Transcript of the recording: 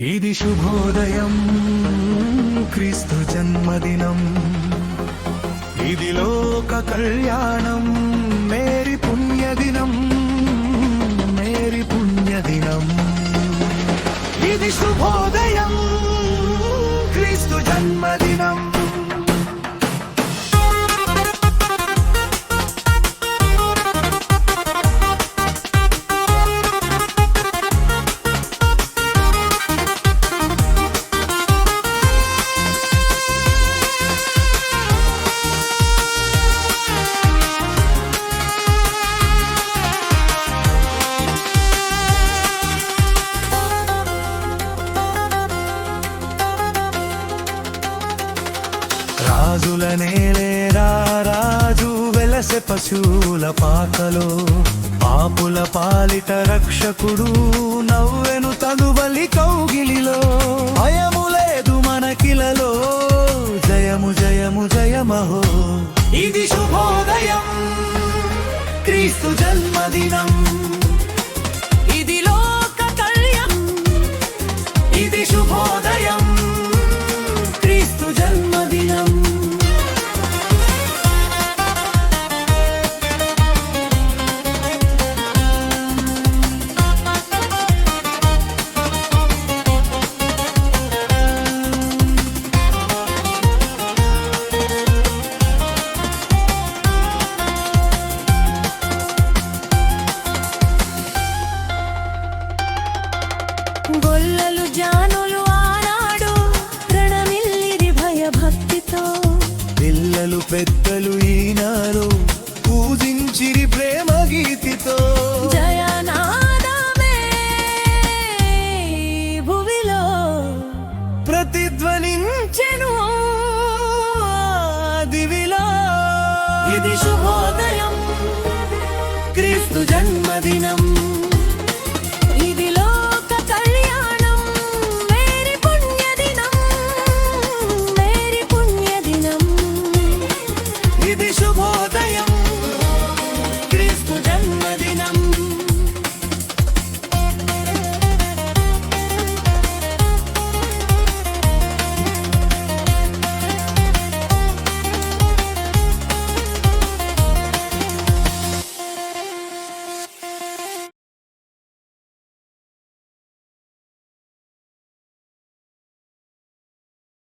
ఇది శుభోదయం క్రీస్తు జన్మదినం. ఇది లోక కళ్యాణం మేరీ పుణ్యదినం మేరీ పుణ్యదినం. ఇది శుభోదయం క్రీస్తు జన్మదినం. రాజుల నేలేరా రాజు వెలసె పశువుల పాకలో. పాపుల పాలిట రక్షకుడు నవ్వెను తనుబలి కౌగిలిలో. భయము లేదు మనకిలలో జయము జయము జయమహో. ఇది శుభోదయం. క్రీస్తు జన్మదినం. పిల్లలు పెద్దలు ఈనాడు పూజించిరి ప్రేమ గీతితో. భువిలో ప్రతిధ్వనించెను దివిలో. ఇది శుభ శుభోదయం